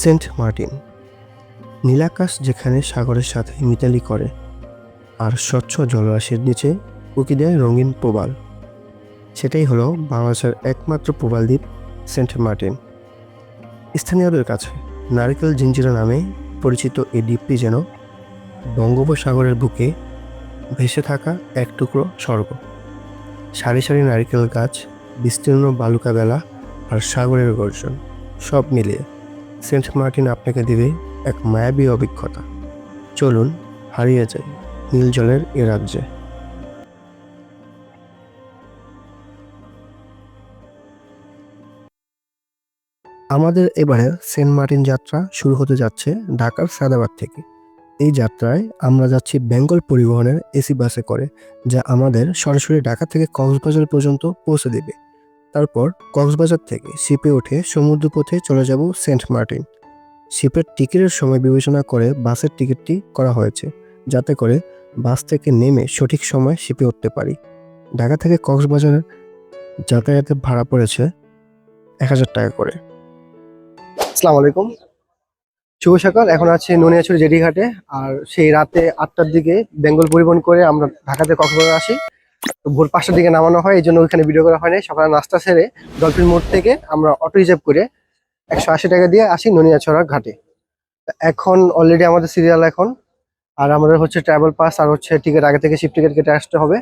Saint Martin, নীলাকাশ যেখানে সাগরের সাথে মিতালি করে আর স্বচ্ছ জলরাশির নিচে উকি দেয় রঙিন প্রবাল। সেটাই হলো বাংলাদেশের একমাত্র প্রবাল দ্বীপ সেন্ট মার্টিন। স্থানীয়দের কাছে নারকেল জিঞ্জিরা নামে পরিচিত এই দ্বীপটি যেন বঙ্গোপসাগরের বুকে ভেসে থাকা এক টুকরো স্বর্গ। সারি সারি নারকেল গাছ, বিস্তীর্ণ বালুকা বেলা আর সাগরের গর্জন সব মিলিয়ে সেন্ট মার্টিন আপনাকে দেবে এক মায়াবী অভিজ্ঞতা। চলুন, হারিয়ে যাই নীল জলের এ রাজ্যে। আমাদের এবারে সেন্ট মার্টিন যাত্রা শুরু হতে যাচ্ছে ঢাকার সাদাবাদ থেকে। এই যাত্রায় আমরা যাচ্ছি বেঙ্গল পরিবহনের এসি বাসে করে, যা আমাদের সরাসরি ঢাকা থেকে কক্সবাজার পর্যন্ত পৌঁছে দেবে। তারপর কক্সবাজার থেকে শিপে উঠে সমুদ্রপথে চলে যাব সেন্ট মার্টিন। শিপের টিকিটের সময় বিবেচনা করে বাসের টিকিটটি করা হয়েছে, যাতে করে বাস থেকে নেমে সঠিক সময় শিপে উঠতে পারি। ঢাকা থেকে কক্সবাজারের যাতায়াতের ভাড়া পড়েছে এক হাজার টাকা করে। আসসালামু আলাইকুম। শুভ সকাল, এখন আছে ননিয়াছড়ি জেডি ঘাটে আর সেই রাতে আটটার দিকে বেঙ্গল পরিবহন করে আমরা ঢাকাতে কক্সবাজার আসি। তো ভোর পাঁচটার দিকে নামানো হয় এই জন্য ওইখানে ভিডিও করা হয়নি সকালে নাস্তা সেরে ডলফিন মোড় থেকে আমরা অটো রিজার্ভ করে একশো আশি টাকা দিয়ে আসি ননিয়াছড়া ঘাটে। এখন অলরেডি আমাদের সিরিয়াল এখন। আর আমাদের হচ্ছে ট্রাভেল পাস আর হচ্ছে টিকিট আগে থেকে শিপ টিকিট কেটে আসতে হবে।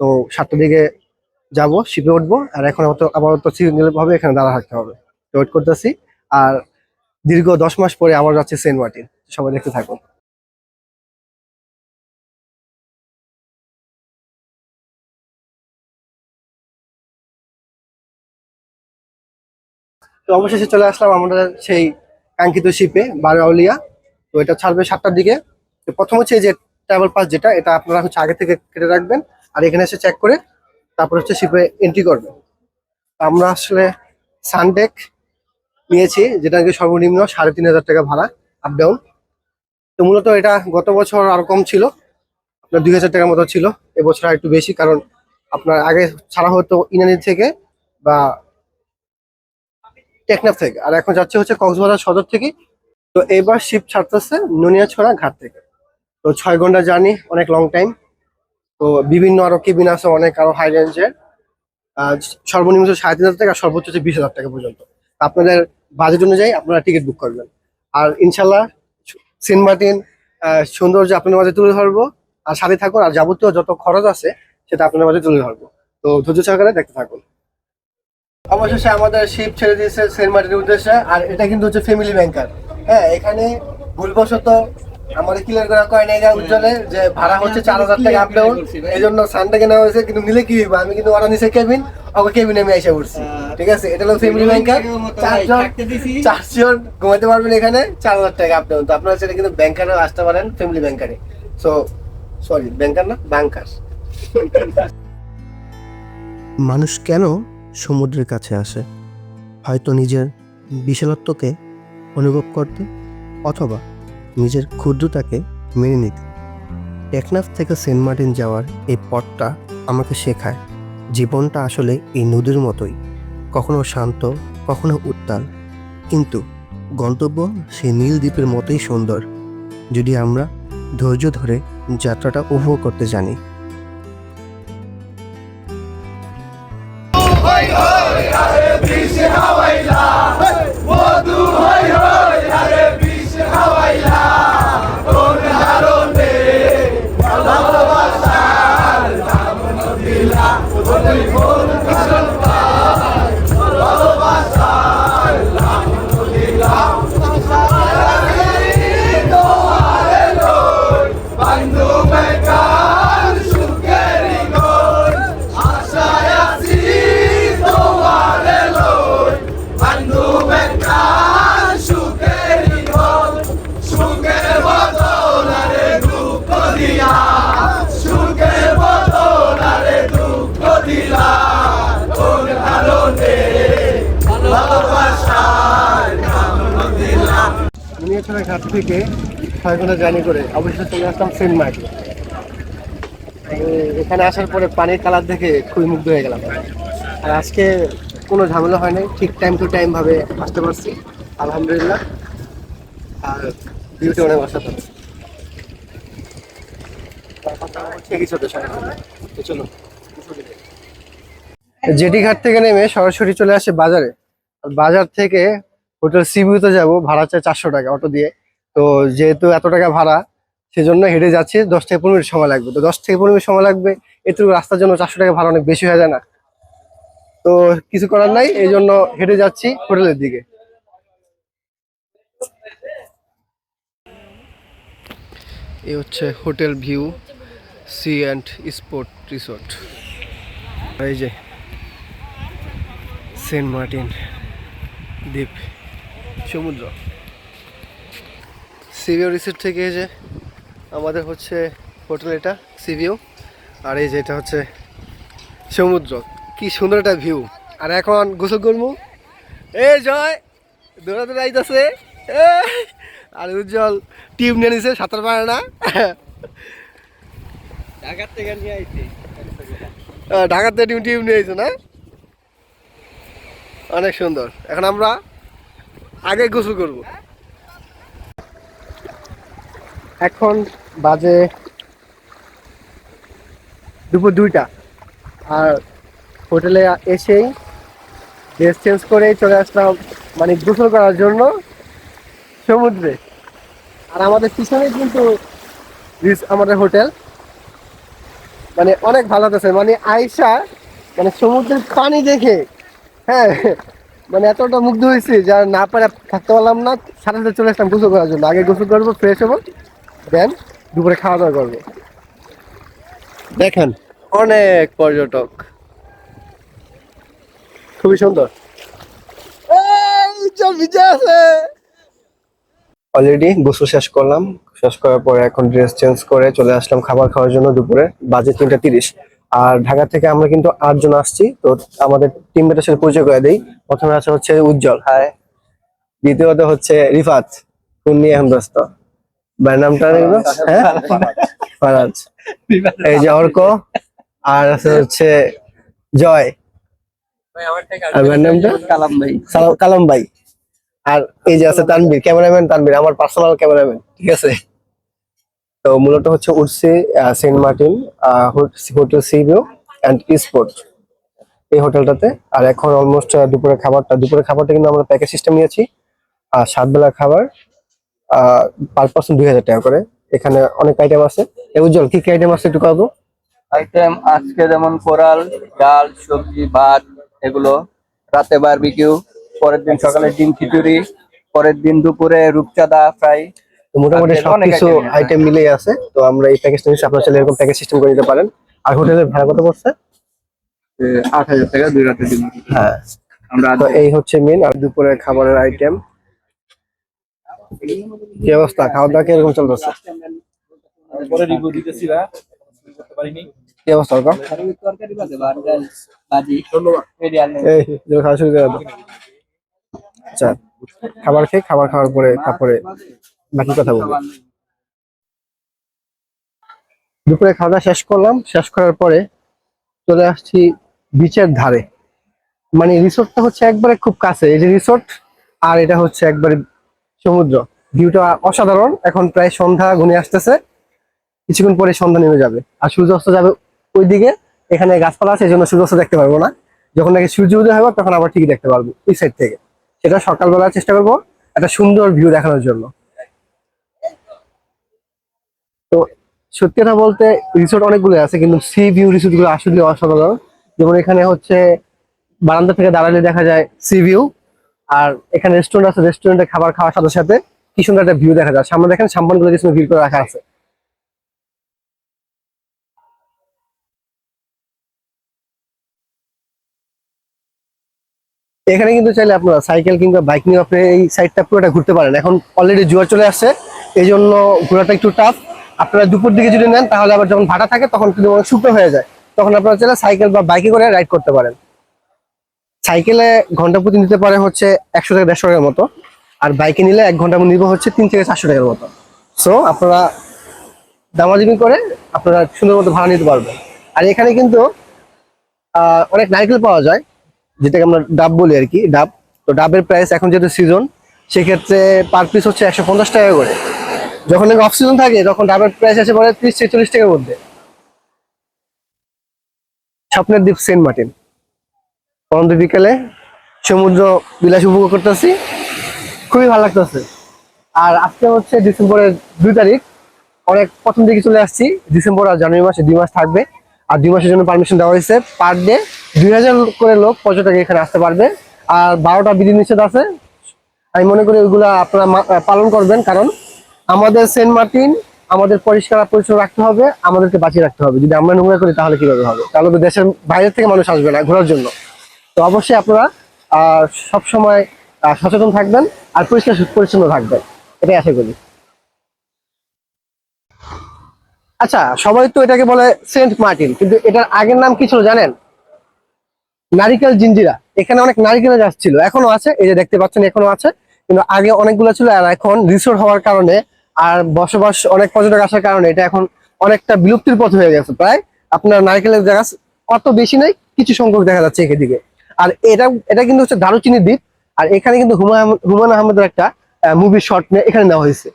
তো সাতটার দিকে যাব শিপে উঠবো। আর এখন আপাতত আপাতত সিঙ্গেল ভাবে এখানে দাঁড়া থাকতে হবে। ওয়েট করতেছি। আর দীর্ঘ দশ মাস পরে আবার যাচ্ছে সেন্ট মার্টিন। সবাই দেখতে থাকুন। তো অবশেষে চলে আসলাম আমরা সেই কাঙ্ক্ষিত শিপে বারোয়াউলিয়া। তো এটা ছাড়বে সাতটার দিকে। তো প্রথম হচ্ছে যে ট্রাভেল পাস যেটা, এটা আপনারা হচ্ছে আগে থেকে কেটে রাখবেন আর এখানে এসে চেক করে তারপর হচ্ছে শিপে এন্ট্রি করবেন আমরা আসলে সানডেক নিয়েছি, যেটা নাকি সর্বনিম্ন সাড়ে তিন হাজার টাকা ভাড়া আপ ডাউন তো মূলত এটা গত বছর আরও কম ছিল, আপনার দুই হাজার টাকার মতো ছিল। এবছর আর একটু বেশি, কারণ আপনার আগে ছাড়া হতো ইনানি থেকে বা টেকনাফ থেকে। আর এখন যাচ্ছে হচ্ছে কক্সবাজার সদর থেকে। তো এবার শিপ ছাড়তেছে নুনিয়াছড়া ঘাট থেকে। তো ছয় ঘণ্টা জার্নি অনেক লং টাইম তো বিভিন্ন আরও কেবিন আছে, অনেক আরও হাই রেঞ্জের সর্বনিম্ন সাড়ে তিন হাজার টাকা, সর্বোচ্চ হচ্ছে বিশ হাজার টাকা পর্যন্ত। আপনাদের বাজেট অনুযায়ী আপনারা টিকিট বুক করবেন। আর ইনশাল্লাহ সেন্ট মার্টিন সৌন্দর্য আপনাদের মাঝে তুলে ধরবো। আর সাথে থাকুন, আর যাবতীয় যত খরচ আছে, সেটা আপনাদের মাঝে তুলে ধরবো। তো ধৈর্য সহকারে দেখতে থাকুন। অবশেষে আমাদের শিপ ছেড়ে দিয়েছে সেন্ট মার্টিনের উদ্দেশ্যে, আর এটা কিন্তু হচ্ছে ফ্যামিলি ব্যাংকার হ্যাঁ এখানে ভুলবশত আমাদের ক্লিয়ার করা কয় নাই উজ্জ্বলে, যে ভাড়া হচ্ছে চার হাজার টাকা আপ ডাউন এই জন্য সানটাকে নেওয়া হয়েছে, কিন্তু নিলে কি হইবে? আমি কিন্তু ওরা নিচে কেবিন ওকে কেবিনে আমি এসে পড়ছি। ঠিক আছে? এটা হলো ফ্যামিলি ব্যাংকার চারজন চারজন ঘুমাতে পারবেন এখানে, চার হাজার টাকা আপ ডাউন তো আপনারা সেটা কিন্তু ব্যাংকারে আসতে পারেন ফ্যামিলি ব্যাংকারে সো সরি ব্যাংকার না ব্যাংকার মানুষ কেন সমুদ্রের কাছে আসে। হয়তো নিজের বিশালত্বকে অনুভব করতে অথবা নিজের ক্ষুদ্রতাকে মেনে নিতে। টেকনাফ থেকে সেন্ট মার্টিন যাওয়ার এই পথটা আমাকে শেখায়, জীবনটা আসলে এই নদীর মতোই, কখনো শান্ত, কখনো উত্তাল। কিন্তু গন্তব্য সেই নীল দ্বীপের মতোই সুন্দর, যদি আমরা ধৈর্য ধরে যাত্রাটা উপভোগ করতে জানি। ঘাট থেকে ছয় ঘণ্টা জার্নি করে অবশেষে চলে আসলাম সেন্ট মার্টিন। এখানে আসার পরে পানির কালার দেখে খুবই মুগ্ধ হয়ে গেলাম। আর আজকে কোনো ঝামেলা হয় নাই, ঠিক টাইম টু টাইম ভাবে আসতে পারছি, আলহামদুলিল্লাহ। আর ভিউটি অনেক অসাধারণ জেটি ঘাট থেকে নেমে সরাসরি চলে আসে বাজারে। বাজার থেকে হোটেল সিবিউতে যাব, ভাড়া চায় চারশো টাকা অটো দিয়ে। তো যেহেতু এত টাকা ভাড়া, সেজন্য হেঁটে যাচ্ছি, দশ থেকে পনেরো মিনিট সময় লাগবে। তো দশ থেকে পনেরো মিনিট সময় লাগবে, এটুকু রাস্তার জন্য চারশো টাকা ভাড়া অনেক বেশি হয়ে যায় না। তো কিছু করার নাই, এই জন্য হেঁটে যাচ্ছি হোটেলের দিকে। এই হচ্ছে hotel view, sea and sport resort. এই যে সেন্ট মার্টিন দ্বীপ, সমুদ্র। সিভিও রিসোর্ট থেকে যে আমাদের হচ্ছে হোটেল এটা সিভিও আর এই যে এটা হচ্ছে সমুদ্র। কি সুন্দর একটা ভিউ আর এখন গোসল করব। এ জয় দৌড়া দৌড়া আইতাছে এ, আর উজ্জ্বল টিম নিয়ে নিছে সাঁতার পারে না। ঢাকার থেকে নিয়ে আইছি। ঢাকার থেকে টিম টিম নিয়ে আইছো না? অনেক সুন্দর। এখন আমরা আগে গোসল করব। এখন বাজে দুপুর দুইটা। আর হোটেলে এসেই ড্রেস চেঞ্জ করে চলে আসলাম মানে গোসল করার জন্য সমুদ্রে। আর আমাদের পিছনে কিন্তু আমাদের হোটেল। মানে অনেক ভালো আছে মানে আয়সা মানে সমুদ্রের পানি দেখে হ্যাঁ মানে এতটা মুগ্ধ হয়েছি যা না পারে থাকতে পারলাম না। সাথে চলে আসলাম গোসল করার জন্য। আগে গোসল করব ফ্রেশ হব। দেন, দুপুরে খাওয়া দাওয়া করব। দেখেন, অনেক পর্যটক। খুবই সুন্দর। অলরেডি গোসল শেষ করলাম। শেষ করার পরে এখন ড্রেস চেঞ্জ করে চলে আসলাম খাবার খাওয়ার জন্য দুপুরে। বাজে তিনটা তিরিশ। আর ঢাকা থেকে আমরা কিন্তু আটজন আসছি। তো আমাদের টিম মেটের সাথে পরিচয় করে দিই। প্রথমে আছে হচ্ছে উজ্জ্বল। হাই দ্বিতীয়ত হচ্ছে রিফাত। নিয়ে এখন ব্যস্ত। ভাইয়ের নামটা দেখব হ্যাঁ ফারাজ। এই যে অর্ক আর আছে হচ্ছে জয়। আর ভাইয়ের নামটা কালাম ভাই। কালাম ভাই। আর এই যে আছে তানবীর ক্যামেরাম্যান তানবীর আমার পার্সোনাল ক্যামেরাম্যান ঠিক আছে? তো মূলত হচ্ছে উঠছি saint Martin hotel sea view and sport এই হোটেলটাতে। আর এখন অলমোস্ট দুপুরের খাবারটা দুপুরের খাবারটা কিন্তু আমরা প্যাকেজ সিস্টেম নিয়েছি। আর সাত বেলা খাবার পার পার্সন দুই হাজার টাকা করে। এখানে অনেক আইটেম আছে। উজ্জ্বল কি কি আইটেম আছে একটু কাবো আইটেম আজকে যেমন কোরাল ডাল সবজি ভাত এগুলো রাতে বারবিকিউ পরের দিন সকালে ডিম খিচুড়ি পরের দিন দুপুরে রূপচাঁদা ফ্রাই মোটামুটি সবকিছু আইটেম মিলেই আছে। তো আমরা এই প্যাকেজটা নিচ্ছি। আপনার চাইলে এরকম প্যাকেজ সিস্টেম করে নিতে পারেন। আর হোটেলের ভাড়া কত পড়ছে? আট হাজার টাকা দুই রাতের দিন হ্যাঁ। আমরা তো এই হচ্ছে মেন আর দুপুরের খাবারের আইটেম কি অবস্থা? খাওয়া দাওয়া কীরকম চলতেছে? পরে রিভিউ দিতেছি না। কি অবস্থা ওরকম? তরকারি বাজে ভাত ডাল এই যে খাওয়া শুরু করে আচ্ছা খাবার খেয়ে খাবার খাওয়ার পরে তারপরে বাকি কথা বলব। দুপুরে খাওয়া দাওয়া শেষ করলাম। শেষ করার পরে চলে আসছি বিচের ধারে। মানে রিসোর্টটা হচ্ছে একবারে খুব কাছে। এই যে রিসোর্ট আর এটা হচ্ছে একবারে সমুদ্র। ভিউটা অসাধারণ। এখন প্রায় সন্ধ্যা ঘনিয়ে আসতেছে। কিছুক্ষণ পরে সন্ধ্যা নেমে যাবে। আর সূর্যাস্ত যাবে ওইদিকে। এখানে গাছপালা আছে এই জন্য সূর্যাস্ত দেখতে পারব না। যখন নাকি সূর্য উদয় হবে, তখন আবার ঠিকই দেখতে পারব ওই সাইড থেকে। সেটা সকালবেলা চেষ্টা করব একটা সুন্দর ভিউ দেখানোর জন্য। তো সত্যি কথা বলতে রিসোর্ট অনেকগুলো আছে, কিন্তু সি ভিউ রিসোর্টগুলো আসলে অসাধারণ। যেমন এখানে হচ্ছে বারান্দা থেকে দাঁড়ালে দেখা যায় সি ভিউ আর এখানে রেস্টুরেন্ট আছে রেস্টুরেন্টে খাবার খাওয়ার সাথে সাথে কি সুন্দর একটা ভিউ দেখা যায়। সামনে দেখেন সাম্পানগুলো কিছু ভিউ করে রাখা আছে। এখানে কিন্তু চাইলে আপনারা সাইকেল কিংবা বাইক নিয়ে আপনি এই সাইডটা পুরোটা ঘুরতে পারেন। এখন অলরেডি জোয়ার চলে আসছে এই জন্য ঘোরাটা একটু টাফ আপনারা দুপুর দিকে যদি নেন, তাহলে আবার যখন ভাটা থাকে, তখন কিন্তু অনেক শুকনো হয়ে যায়। তখন আপনারা চাইলে সাইকেল বা বাইকে করে রাইড করতে পারেন। সাইকেলে ঘণ্টা প্রতি নিতে পারে হচ্ছে একশো থেকে দেড়শো টাকার মতো। আর বাইকে নিলে এক ঘণ্টা নিবে হচ্ছে তিন থেকে চারশো টাকার মতো। সো আপনারা দামাদামি করে আপনারা সুন্দর মতো ভাড়া নিতে পারবেন। আর এখানে কিন্তু অনেক নারকেল পাওয়া যায়, যেটাকে আমরা ডাব বলি আর কি, ডাব। তো ডাবের প্রাইস এখন যেহেতু সিজন সেক্ষেত্রে পার পিস হচ্ছে একশো পঞ্চাশ টাকা করে। যখন অফ সিজন থাকে, তখন ডাবের প্রাইস আসে পড়ে ত্রিশ ছেচল্লিশ টাকার মধ্যে। স্বপ্নের দ্বীপ সেন্ট মার্টিন। পরন্ত বিকেলে সমুদ্র বিলাস উপভোগ করতেছি। খুবই ভালো লাগতেছে। আর আজকে হচ্ছে ডিসেম্বরের দুই তারিখ। অনেক প্রথম দিকে চলে আসছি। ডিসেম্বর আর জানুয়ারি মাসে দুই মাস থাকবে। আর দুই মাসের জন্য পারমিশন দেওয়া হয়েছে পার ডে দুই হাজার করে লোক পর্যটক এখানে আসতে পারবে। আর বারোটা বিধি নিষেধ আছে। আমি মনে করি ওইগুলা আপনারা পালন করবেন। কারণ আমাদের সেন্ট মার্টিন, আমাদের পরিষ্কার পরিচ্ছন্ন রাখতে হবে। আমাদেরকে বাঁচিয়ে রাখতে হবে। যদি আমরা নোংরা করি তাহলে কীভাবে হবে? তাহলে তো দেশের বাইরে থেকে মানুষ আসবে না ঘোরার জন্য। তো অবশ্যই আপনারা সবসময় সচেতন থাকবেন আর পরিষ্কার পরিচ্ছন্ন থাকবেন। এটাই আশা করি। আচ্ছা সবাই তো এটাকে বলে সেন্ট মার্টিন, কিন্তু এটার আগের নাম কি ছিল জানেন? নারিকেল জিঞ্জিরা। এখানে অনেক নারিকেলের গাছ ছিল, এখনও আছে, এই যে দেখতে পাচ্ছেন এখনও আছে, কিন্তু আগে অনেকগুলো ছিল আর এখন রিসোর্ট হওয়ার কারণে আর বসবাস অনেক পর্যটক আসার কারণে এটা এখন অনেকটা বিলুপ্তির পথ হয়ে গেছে। প্রায় আপনার নারিকেলের গাছ অত বেশি নেই, কিছু সংখ্যক দেখা যাচ্ছে এদিকে আর এটা এটা কিন্তু হচ্ছে দারুচিনি দ্বীপ। আর এখানে কিন্তু হুমায়ুন আহমেদের একটা মুভি শট এখানে নেওয়া হয়েছে।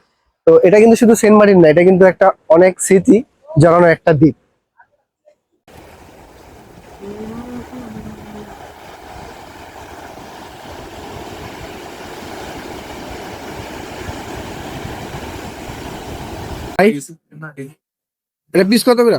তো এটা কিন্তু শুধু সেন্ট মার্টিন না, এটা কিন্তু একটা অনেক স্মৃতি জড়ানো একটা দ্বীপ। এটা পিস কত করে?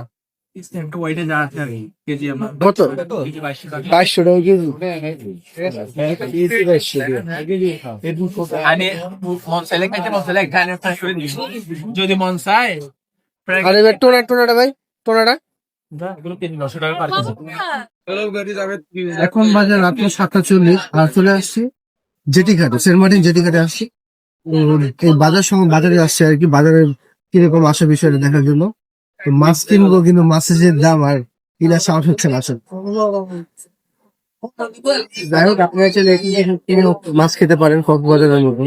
যদি মন ফ্রাই টোনা টোনাটা ভাই টোনাটা এখন বাজে রাত্র সাতটা চল্লিশ, আর চলে আসছি জেটি ঘাটে সেন্ট মার্টিন জেটি ঘাটে আসছি বাজার সময় বাজারে আসছে আর কি বাজারে কীরকম আসে বিষয়টা দেখার জন্য। মাছ কিনবো কিন্তু মাছের যে দাম আর কিনা সাহস হচ্ছে না যাই হোক, আপনারা মাছ খেতে পারেন কক্সবাজারের মতো।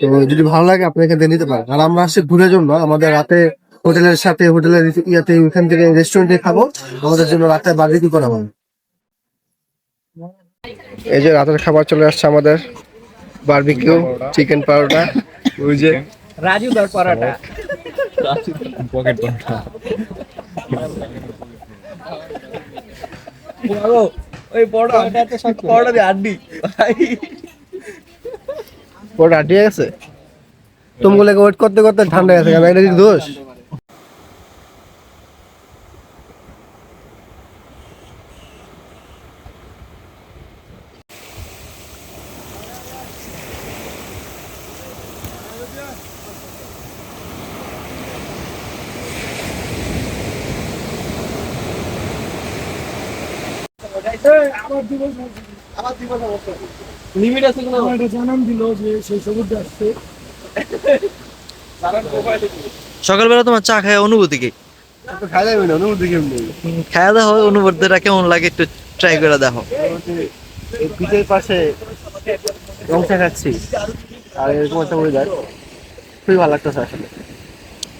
তো যদি ভালো লাগে আপনি এখান থেকে নিতে পারেন। আর আমরা আসছি ঘুরে জন্য, আমাদের রাতে হোটেলের সাথে, হোটেলের ইয়াতে ওইখান থেকে রেস্টুরেন্টে খাব। আমাদের জন্য রাতে বার্বিকিউ করা হবে। এই যে রাতের খাবার চলে আসছে আমাদের। বারবিকিউ চিকেন পাউডার ওই যে রাজু দর পরাটা। ওই বড় বড় আড্ডি গেছে তুমি ওয়েট করতে করতে ঠান্ডা গেছে কেন এটা কি দোষ লিমিট আছে কোনো? সকালবেলা তোমার চা খায় অনুভূতি কি? খাওয়া দাওয়া হয় অনুভূতিটা কেমন লাগে একটু ট্রাই করে দেখো। পিঠের পাশে রংচা খাচ্ছি আর এরকম একটা ওয়েদার খুবই ভালো লাগতেছে আসলে।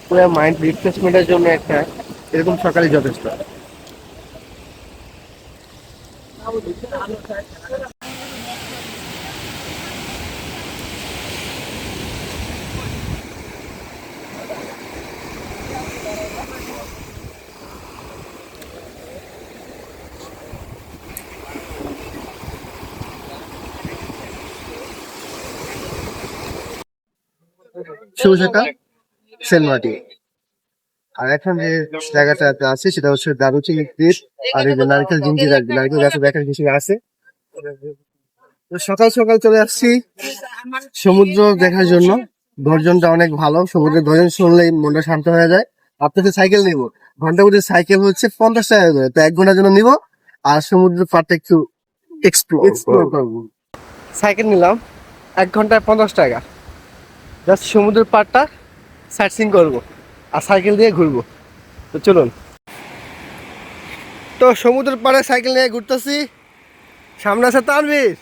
পুরো মাইন্ড রিফ্রেশমেন্টের জন্য একটা এরকম সকালে যথেষ্ট। শুভ সকাল সেন্ট মার্টিন আর এখন যে জায়গাটা আছে সেটা হচ্ছে দারুচিনি দ্বীপ আর এই যে নারকেল জিঞ্জির নারকেল গাছে দেখার কিছু আছে? সকাল সকাল চলে আসছি। সমুদ্র দেখার জন্য। গর্জনটা অনেক ভালো সমুদ্রের গর্জন শুনলেই মনটা শান্ত হয়ে যায়। আপনাকে সাইকেল নিব। ঘণ্টা প্রতি সাইকেল হচ্ছে পঞ্চাশ টাকা করে তো এক ঘণ্টার জন্য নিব। আর সমুদ্র পাড়টা একটু এক্সপ্লোর করব। সাইকেল নিলাম এক ঘন্টায় পঞ্চাশ টাকা। জাস্ট সমুদ্রের পাড়টা সাইট সিং করব। আর সাইকেল দিয়ে ঘুরবো। তো চলুন। তো সমুদ্রের পাড়ে সাইকেল নিয়ে ঘুরতেছি। সামনে আছে তানভীর।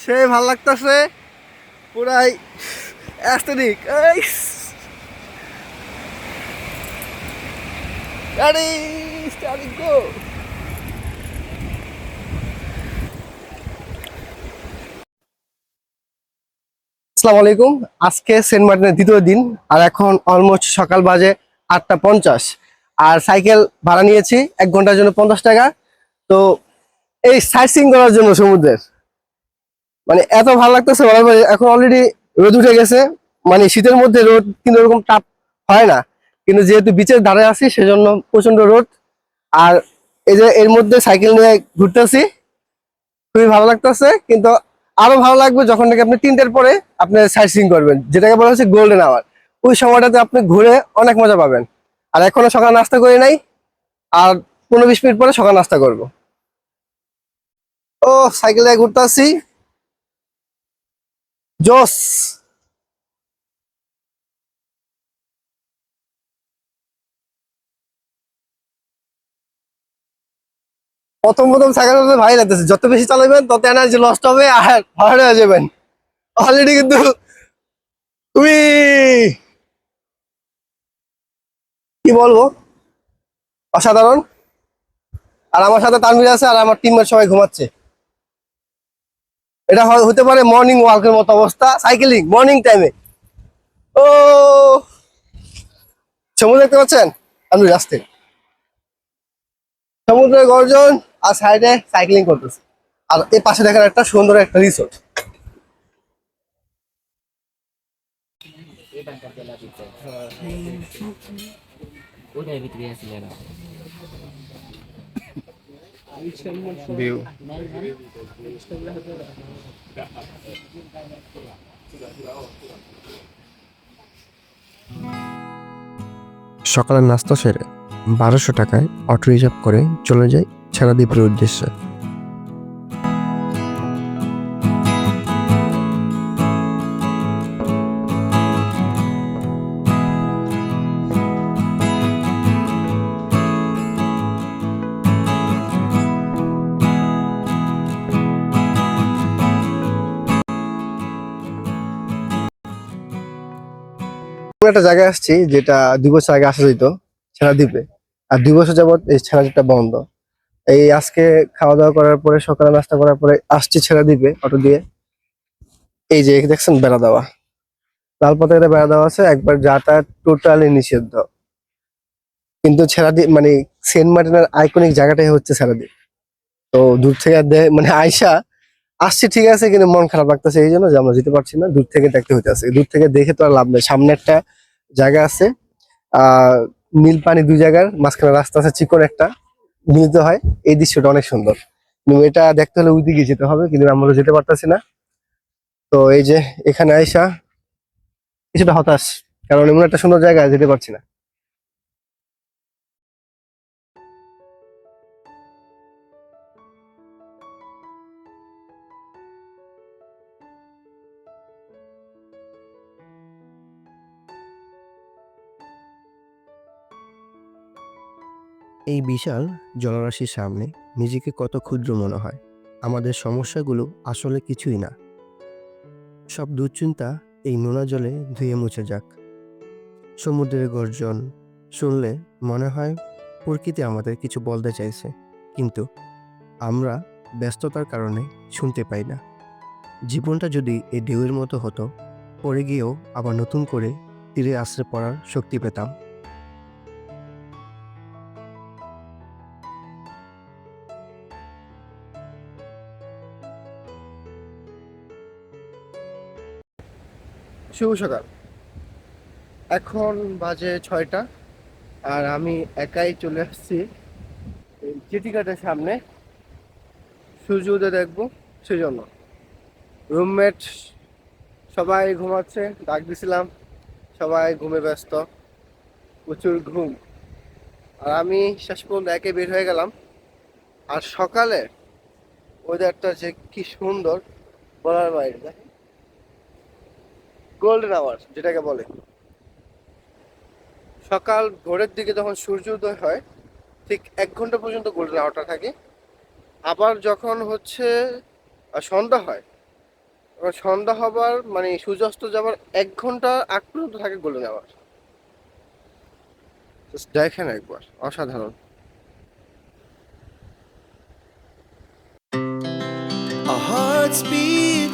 সে ভালো লাগতেছে। পুরাই অ্যাস্থেটিক এই। আরে স্টার্টিং আসসালামু আলাইকুম। আজকে সেন্ট মার্টিনের দ্বিতীয় দিন আর এখন অলমোস্ট সকাল বাজে আটটা পঞ্চাশ। আর সাইকেল ভাড়া নিয়েছি এক ঘণ্টার জন্য পঞ্চাশ টাকা। তো এই সাইট সিং করার জন্য সমুদ্রের। মানে এত ভালো লাগতেছে। এখন অলরেডি রোদ উঠে গেছে। মানে শীতের মধ্যে রোদ কিন্তু ওরকম তাপ হয় না। কিন্তু যেহেতু বিচের ধারে আছি, সেজন্য প্রচণ্ড রোদ। আর এই যে এর মধ্যে সাইকেল নিয়ে ঘুরতেছি, খুবই ভালো লাগতেছে। কিন্তু আরও ভালো লাগবে যখন নাকি আপনি তিনটের পরে আপনি সাইট সিং করবেন, যেটাকে বলা হচ্ছে গোল্ডেন আওয়ার ওই সময়টাতে আপনি ঘুরে অনেক মজা পাবেন। আর এখনও সকাল নাস্তা করে নাই, আর পনেরো বিশ মিনিট পরে সকাল নাস্তা করব। ও সাইকেলে ঘুরতে আসছি জোস! প্রথম প্রথম সাইকেল চালাতে ভাই লাগতেছে, যত বেশি চালাবেন তত এনার্জি লস্ট হবে আর হয়ে যাবেন। অলরেডি কিন্তু তুমি কি বলব? অসাধারণ। আর আমার সাথে তানভীর আছে আর আমার টিমের সবাই ঘুমাচ্ছে। এটা হতে পারে মর্নিং ওয়াকের মতো অবস্থা সাইকেলিং মর্নিং টাইমে ও! সমুদ্র দেখতে পাচ্ছেন? আমি রাস্তায় সমুদ্রের গর্জন। আর সাইডে সাইক্লিং করতেছে। আর এই পাশে দেখেন একটা সুন্দর একটা রিসোর্ট ভিউ সকালের নাস্তা সেরে বারোশো টাকায় অটো রিজার্ভ করে চলে যাই ছেড়াদ্বীপের উদ্দেশ্যে। এমন একটা জায়গায় আসছি যেটা দুই বছর আগে আসা যেত, ছেড়া দ্বীপে। আর দুই বছর যাবত এই ছেড়াদ্বীপটা বন্ধ। এই আজকে খাওয়া দাওয়া করার পরে, সকালে নাস্তা করার পরে আসছি ছেড়ে দিবে অটো দিয়ে। এই যে দেখছেন বেড়া দেওয়া। লাল পতাকাতে বেড়া দেওয়া আছে, একবার যাতায়াত টোটালি নিষিদ্ধ। কিন্তু ছেড়া ছেড়াদ্বীপ মানে সেন্ট মার্টিনের আইকনিক জায়গাটাই হচ্ছে ছেড়াদ্বীপ তো দূর থেকে মানে আয়সা আসছি ঠিক আছে, কিন্তু মন খারাপ লাগতেছে, এই জন্য যে আমরা যেতে পারছি না, দূর থেকে দেখতে হইতেছে। দূর থেকে দেখে তো আর লাভ নেই। সামনে একটা জায়গা আছে, আহ, নীল পানি দুই জায়গার, মাঝখানে রাস্তা আছে, চিকন একটা। মিলিত হয়। এই দৃশ্যটা অনেক সুন্দর। এটা দেখতে হলে ওইদিকে যেতে হবে, কিন্তু আমরা যেতে পারতেছি না। তো এই যে এখানে আইসা কিছুটা হতাশ, কারণ এমন একটা সুন্দর জায়গায় যেতে পারছি না। এই বিশাল জলরাশির সামনে নিজেকে কত ক্ষুদ্র মনে হয়। আমাদের সমস্যাগুলো আসলে কিছুই না। সব দুশ্চিন্তা এই নোনা জলে ধুয়ে মুছে যাক। সমুদ্রের গর্জন শুনলে মনে হয় প্রকৃতি আমাদের কিছু বলতে চাইছে। কিন্তু আমরা ব্যস্ততার কারণে শুনতে পাই না। জীবনটা যদি এই ঢেউয়ের মতো হতো পড়ে গিয়েও আবার নতুন করে তীরে আশ্রয় পড়ার শক্তি পেতাম। শুভ সকাল। এখন বাজে ছয়টা আর আমি একাই চলে আসছি জেটিঘাটের সামনে। সূর্য উদয় দেখব, সেজন্য। রুমমেট সবাই ঘুমাচ্ছে, ডাক দিছিলাম, সবাই ঘুমে ব্যস্ত, প্রচুর ঘুম। আর আমি শেষ পর্যন্ত একে বের হয়ে গেলাম। আর সকালে ওয়েদারটা যে কি সুন্দর, বলার বাইরে। দেখেন গোল্ডেন আওয়ার যেটাকে বলে। সকাল ভোরের দিকে যখন সূর্য উদয় হয়, ঠিক এক ঘণ্টা পর্যন্ত গোল্ডেন আওয়ারটা থাকে। আবার যখন হচ্ছে সন্ধ্যা হয় সন্ধ্যা হবার মানে সূর্যাস্ত যাবার এক ঘণ্টা আগ পর্যন্ত থাকে গোল্ডেন আওয়ার দেখেন একবার, অসাধারণ। Our hearts beat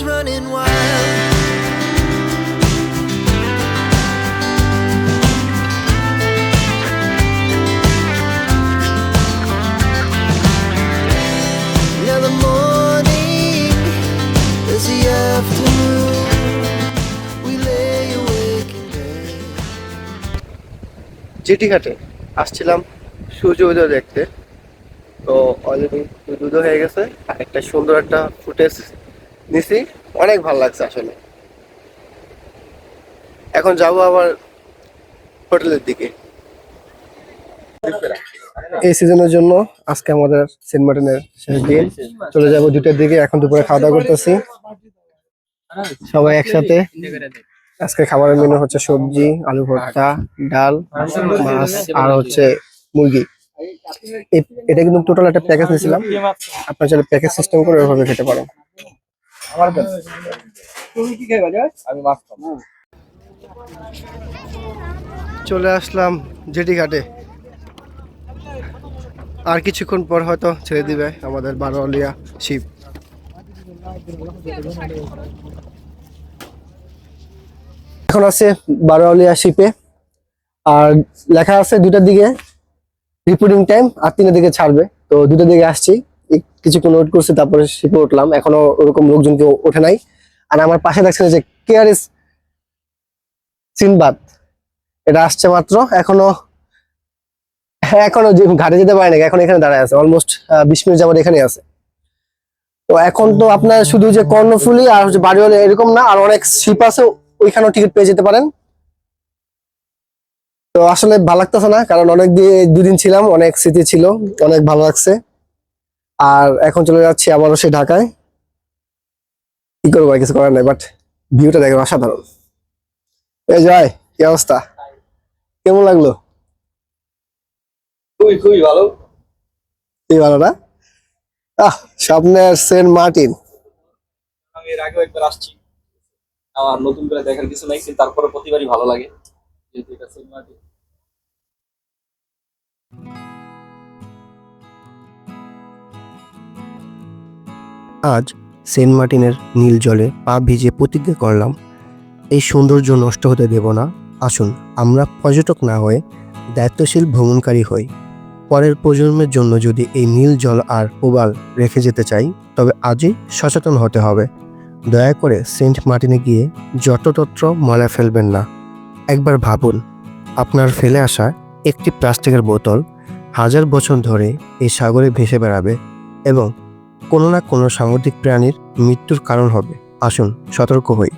Two running wild. Now the morning is the afternoon. We lay awake in bed. Jetty ঘাটে আসছিলাম সূর্য উদয় দেখতে তো অলরেডি উদয় হয়ে গেছে একটা সুন্দর একটা ফুটেজ নিছি অনেক ভালো লাগছে আসলে। এখন যাব আবার হোটেলের দিকে। এই সিজনের জন্য আজকে আমাদের সেন্ট মার্টিনের শেষ দিন। চলে যাব দুটার দিকে, এখন দুপুরে খাওয়া দাওয়া করতেছি। সবাই একসাথে। আজকে খাবারের মেনু হচ্ছে সবজি, আলু ভর্তা, ডাল, মাছ আর হচ্ছে মুরগি। এটা কিন্তু টোটাল একটা প্যাকেজ নিয়েছিলাম। আপনার চাইলে প্যাকেজ সিস্টেম করে ওইভাবে খেতে পারেন। চলে আসলাম জেটি ঘাটে। আর কিছুক্ষণ পর হয়তো ছেড়ে দিবে আমাদের বারোয়ালিয়া শিপ এখন আছে বারোয়ালিয়া শিপে। আর লেখা আছে দুটার দিকে রিপোর্টিং টাইম আর তিনের দিকে ছাড়বে। তো দুটার দিকে আসছি। কিছুক্ষণ ওয়েট করছি, তারপরে শিপে উঠলাম। এখনও ওরকম লোকজন কেউ ওঠে নাই। আর আমার পাশে দেখছেন যে কেয়ার ইস সিনবাদ এটা আসছে মাত্র, এখনও এখনও ঘাটে যেতে পারে না এখন এখানে দাঁড়ায় আছে। অলমোস্ট বিশ মিনিট যাবত এখানে আছে। তো এখন তো আপনার শুধু যে কর্ণফুলি আর হচ্ছে বাড়িওয়ালা এরকম না, আর অনেক শিপ আছে, ওইখানেও টিকিট পেয়ে যেতে পারেন। তো আসলে ভালো লাগতেছে না, কারণ অনেক দুদিন ছিলাম, অনেক স্মৃতি ছিল, অনেক ভালো লাগছে। আর এখন চলে যাচ্ছি আবারও সে ঢাকায়। কি করব কিছু করার নাই বাট ভিউটা দেখেন অসাধারণ। এই জয় কি অবস্থা? কেমন লাগল? খুবই খুবই ভালো। এই ভালো না? আহ স্বপ্নের সেন্ট মার্টিন। আমি এর আগেও একবার আসছি। আমার নতুন করে দেখার কিছু নাই কিন্তু তারপরে প্রতিবারই ভালো লাগে। যেহেতু এটা সিনেমা আজ সেন্ট মার্টিনের নীল জলে পা ভিজে প্রতিজ্ঞা করলাম, এই সৌন্দর্য নষ্ট হতে দেব না। আসুন, আমরা পর্যটক না হয়ে দায়িত্বশীল ভ্রমণকারী হই। পরের প্রজন্মের জন্য যদি এই নীল জল আর প্রবাল রেখে যেতে চাই, তবে আজই সচেতন হতে হবে। দয়া করে সেন্ট মার্টিনে গিয়ে যত্রতত্র ময়লা ফেলবেন না। একবার ভাবুন, আপনার ফেলে আসা একটি প্লাস্টিকের বোতল হাজার বছর ধরে এই সাগরে ভেসে বেড়াবে এবং কোনো না কোনো সামুদ্রিক প্রাণীর মৃত্যুর কারণ হবে। আসুন সতর্ক হই।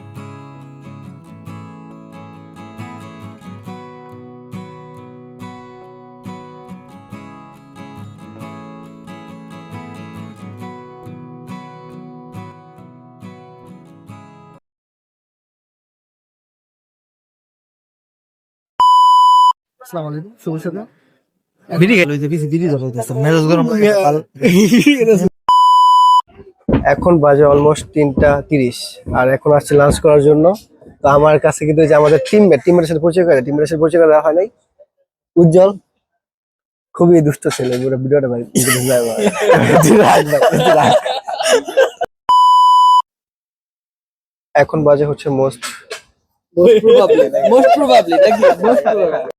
আসসালামু আলাইকুম শুভ সকাল বিড়ি গেল যে বিড়ি ধরে মেজাজ গরম এখন বাজে অলমোস্ট তিনটা তিরিশ। আর এখন আসছে লাঞ্চ করার জন্য। তো আমার কাছে কিন্তু যে আমাদের টিমমেট টিমের সাথে পরিচয় করে টিমের সাথে পরিচয় করা হয় নাই। উজ্জ্বল, খুবই দুষ্ট ছেলে। পুরো ভিডিওটা ভাই এখন বাজে হচ্ছে মোস্ট মোস্ট প্রবাবলি নাকি মোস্ট প্রবাবলি